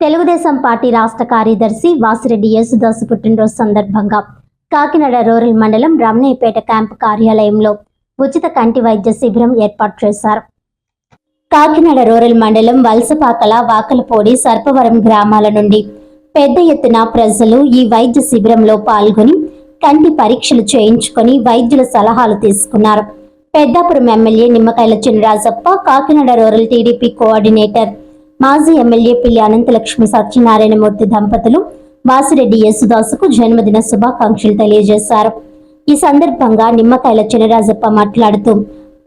Telugu Desam party రాష్ట్ర కార్యదర్శి వాసిరెడ్డి యేసుదాసు పుట్టినరోజు సందర్భంగా కాకినాడ రూరల్ మండలం రమణయ్యపేట క్యాంపు కార్యాలయంలో ఉచిత కంటి వైద్య శిబిరం ఏర్పాటు చేశారు. కాకినాడ రూరల్ మండలం వలసపాకల వాకలపూడి సర్పవరం గ్రామాల నుండి పెద్ద ఎత్తున ప్రజలు ఈ వైద్య శిబిరంలో పాల్గొని కంటి పరీక్షలు చేయించుకొని వైద్యుల సలహాలు తీసుకున్నారు. Peddapuram MLA Nimmakayala Chinarajappa Kakinada rural TDP coordinator మాజీ ఎమ్మెల్యే పిల్లి అనంతలక్ష్మి సత్యనారాయణమూర్తి దంపతులు వాసిరెడ్డి యేసుదాసుకు జన్మదిన శుభాకాంక్షలు తెలియజేశారు. ఈ సందర్భంగా నిమ్మకాయల చినరాజప్ప మాట్లాడుతూ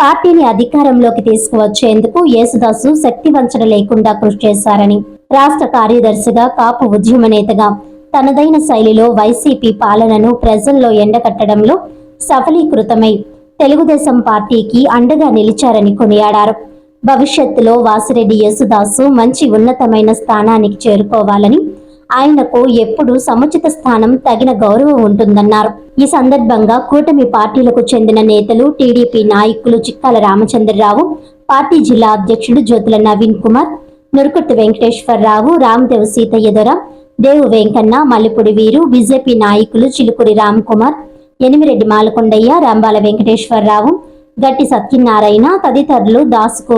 పార్టీని అధికారంలోకి తీసుకువచ్చేందుకు యేసుదాసు శక్తి వంచన లేకుండా కృషి చేశారని రాష్ట్ర కార్యదర్శిగా కాపు ఉద్యమ నేతగా తనదైన శైలిలో వైసీపీ పాలనను ప్రజల్లో ఎండకట్టడంలో సఫలీకృతమై తెలుగుదేశం పార్టీకి అండగా నిలిచారని కొనియాడారు. భవిష్యత్తులో వాసిరెడ్డి యేసుదాసు మంచి ఉన్నతమైన స్థానానికి చేరుకోవాలని ఆయనకు ఎప్పుడు సముచిత స్థానం తగిన గౌరవం ఉంటుందన్నారు. ఈ సందర్భంగా కూటమి పార్టీలకు చెందిన నేతలు టీడీపీ నాయకులు చిక్కాల రామచంద్రరావు పార్టీ జిల్లా అధ్యక్షుడు జ్యోతుల నవీన్ కుమార్ నురుకట్టు వెంకటేశ్వరరావు రామదేవ్ సీతయ్యదొర దేవు వెంకన్న మల్లిపూడి వీరు బీజేపీ నాయకులు చిలుకూరి రామ్ కుమార్ ఎనిమిరెడ్డి మాలకొండయ్య రాంబాల వెంకటేశ్వరరావు గట్టి సత్యనారాయణ తదితరులు దాసుకు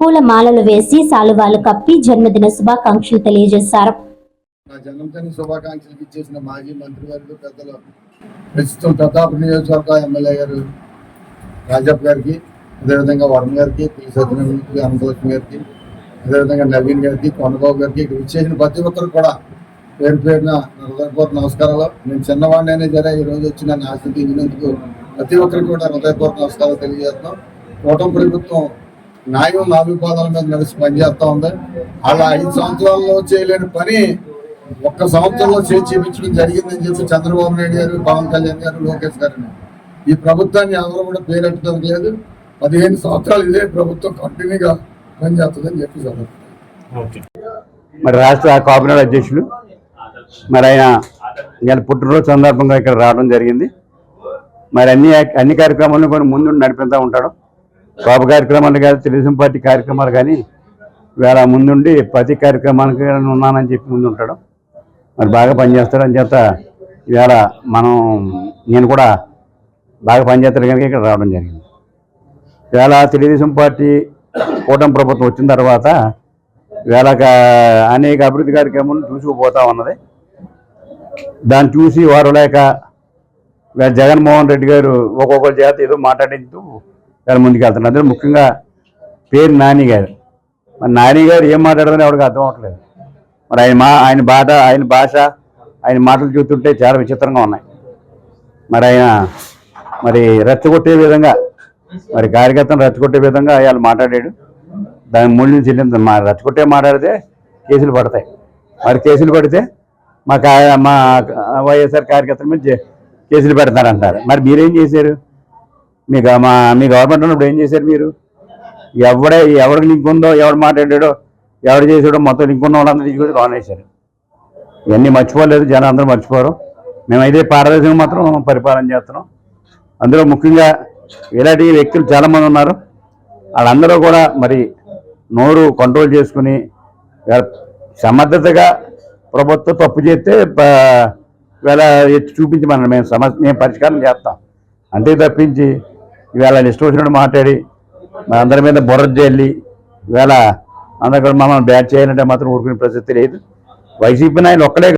పూల మాలలు వేసి సాలువాలు కప్పి జన్మదిన శుభాకాంక్షలు తెలియజేశారు. నా జన్మదిన శుభాకాంక్షలు ఇచ్చేసిన మాజీ మంత్రివర్యులు పెద్దలు ప్రస్తుతం ప్రతాప్ నియోజకవర్గ ఎమ్మెల్యే గారు రాజప్ప గారికి అదేవిధంగా వరుణ్ గారికి పి సత్యనారాయణ అనంతలక్ష్మి గారికి అదేవిధంగా నవీన్ గారికి కొండబాబు గారికి ఇక్కడ ఇచ్చేసిన ప్రతి ఒక్కరు కూడా పేరు పేరున నా నమస్కారాలు. నేను చిన్నవాడినైనా సరే ఈ రోజు వచ్చి నన్ను ఆశీర్వదించినందుకు ప్రతి ఒక్కరికి కూడా హృదయపూర్వక నమస్కారాలు తెలియజేస్తున్నాం. కూటమి ప్రభుత్వం న్యాయం నాలుగు పాదాల మీద నడిచి పనిచేస్తా ఉంది. అలా ఐదు సంవత్సరాల్లో చేయలేని పని ఒక్క సంవత్సరంలో చేసి చూపించడం జరిగిందని చెప్పి చంద్రబాబు నాయుడు గారు పవన్ కళ్యాణ్ గారు లోకేష్ గారు ఈ ప్రభుత్వాన్ని ఎవరు కూడా పేరెట్టడం లేదు. పదిహేను సంవత్సరాలు ఇదే ప్రభుత్వం కంటిన్యూగా పనిచేస్తుందని చెప్పి మరి రాష్ట్ర కాపునాడు అధ్యక్షులు మరి ఆయన నేను పుట్టినరోజు సందర్భంగా ఇక్కడ రావడం జరిగింది. మరి అన్ని అన్ని కార్యక్రమాలను కూడా ముందు నడిపిస్తూ ఉంటాడు. పాప కార్యక్రమాలు కానీ తెలుగుదేశం పార్టీ కార్యక్రమాలు కానీ వేళ ముందుండి ప్రతి కార్యక్రమానికి ఉన్నానని చెప్పి ముందు ఉంటాడు. మరి బాగా పనిచేస్తాడు. అని చేత ఇవాళ మనం నేను కూడా బాగా పనిచేస్తాడు కనుక ఇక్కడ రావడం జరిగింది. వేళ తెలుగుదేశం పార్టీ కూటమి ప్రభుత్వం వచ్చిన తర్వాత వేళ అనేక అభివృద్ధి కార్యక్రమాలను చూసుకుపోతా ఉన్నది. దాన్ని చూసి వారు లేక జగన్మోహన్ రెడ్డి గారు ఒక్కొక్కరి చేత ఏదో మాట్లాడించు వేళ ముందుకు వెళ్తున్నారు. అందులో ముఖ్యంగా పేరు నాని గారు. మరి నాని గారు ఏం మాట్లాడదని ఎవరికి అర్థం అవట్లేదు మరి ఆయన మా ఆయన బాధ ఆయన భాష ఆయన మాటలు చూస్తుంటే చాలా విచిత్రంగా ఉన్నాయి. మరి ఆయన మరి రెచ్చగొట్టే విధంగా మరి కార్యకర్తను రెచ్చగొట్టే విధంగా వాళ్ళు మాట్లాడాడు. దాని మూల్యం చెల్లింది మా రెచ్చగొట్టే మాట్లాడితే కేసులు పడతాయి. మరి కేసులు పడితే మా కా మా వైఎస్ఆర్ కార్యకర్తల మీద కేసులు పెడతారంటారు. మరి మీరేం చేశారు? మీకు మా మీ గవర్నమెంట్ ఉన్నప్పుడు ఏం చేశారు మీరు? ఎవడే ఎవరికి లింక్ ఉందో ఎవడు మాట్లాడాడో ఎవడు చేసాడో మొత్తం లింక్ ఉన్న వాళ్ళందరూ తీసుకొని రాన్ వేశారు ఇవన్నీ మర్చిపోలేదు జనం అందరూ మర్చిపోరు. మేమైతే పారదర్శకంగా మాత్రం పరిపాలన చేస్తున్నాం. అందులో ముఖ్యంగా ఇలాంటి వ్యక్తులు చాలామంది ఉన్నారు. వాళ్ళందరూ కూడా మరి నోరు కంట్రోల్ చేసుకుని సమర్థతగా ప్రభుత్వం తప్పు చేస్తే ఇవాళ చూపించి మనం మేము సమస్య మేము పరిష్కారం చేస్తాం. అంతే తప్పించి ఇవాళ ఇష్టం వచ్చినట్టు మాట్లాడి మన అందరి మీద బుర్ర జల్లి ఇవాళ అందరికీ కూడా మమ్మల్ని బ్యాట్ చేయాలంటే మాత్రం ఊరుకునే ప్రసక్తి లేదు. వైసీపీ నాయన ఒక్కడే